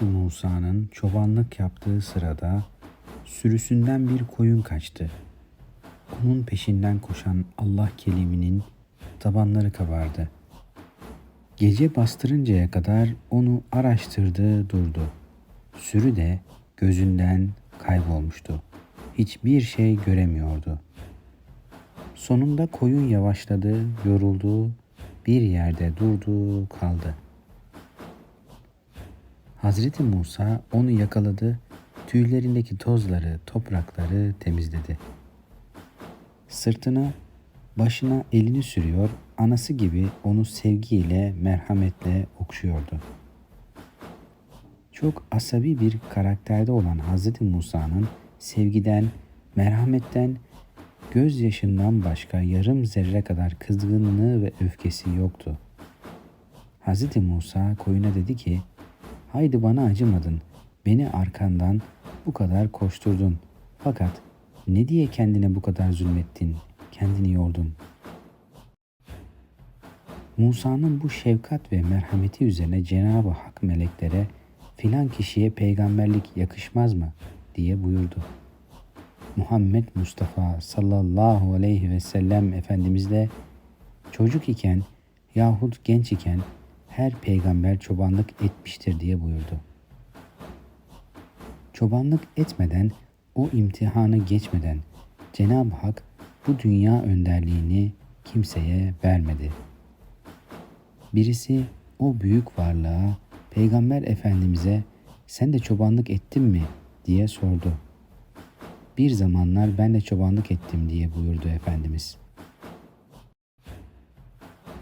Musa'nın çobanlık yaptığı sırada sürüsünden bir koyun kaçtı. Onun peşinden koşan Allah keliminin tabanları kabardı. Gece bastırıncaya kadar onu araştırdı durdu. Sürü de gözünden kaybolmuştu. Hiçbir şey göremiyordu. Sonunda koyun yavaşladı, yoruldu, bir yerde durdu, kaldı. Hazreti Musa onu yakaladı, tüylerindeki tozları, toprakları temizledi. Sırtına, başına elini sürüyor, anası gibi onu sevgiyle, merhametle okşuyordu. Çok asabi bir karakterde olan Hazreti Musa'nın sevgiden, merhametten, gözyaşından başka yarım zerre kadar kızgınlığı ve öfkesi yoktu. Hazreti Musa koyuna dedi ki, Haydi bana acımadın, beni arkandan bu kadar koşturdun. Fakat ne diye kendine bu kadar zulmettin, kendini yordun? Musa'nın bu şefkat ve merhameti üzerine Cenab-ı Hak meleklere filan kişiye peygamberlik yakışmaz mı diye buyurdu. Muhammed Mustafa sallallahu aleyhi ve sellem Efendimiz de çocuk iken yahut genç iken her peygamber çobanlık etmiştir diye buyurdu. Çobanlık etmeden, o imtihanı geçmeden Cenab-ı Hak bu dünya önderliğini kimseye vermedi. Birisi o büyük varlığa Peygamber Efendimiz'e sen de çobanlık ettin mi diye sordu. Bir zamanlar ben de çobanlık ettim diye buyurdu Efendimiz.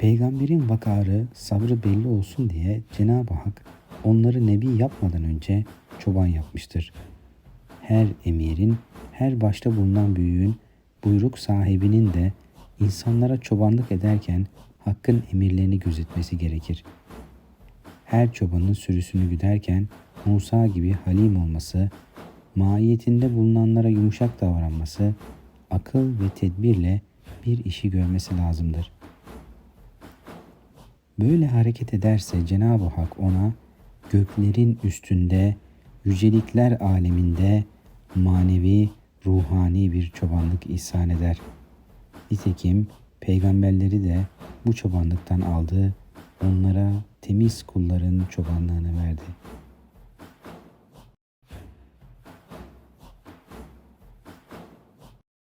Peygamberin vakarı, sabrı belli olsun diye Cenab-ı Hak onları nebi yapmadan önce çoban yapmıştır. Her emirin, her başta bulunan büyüğün, buyruk sahibinin de insanlara çobanlık ederken hakkın emirlerini gözetmesi gerekir. Her çobanın sürüsünü güderken Musa gibi halim olması, mahiyetinde bulunanlara yumuşak davranması, akıl ve tedbirle bir işi görmesi lazımdır. Böyle hareket ederse Cenab-ı Hak ona göklerin üstünde, yücelikler aleminde manevi, ruhani bir çobanlık ihsan eder. Nitekim peygamberleri de bu çobanlıktan aldı, onlara temiz kulların çobanlığını verdi.''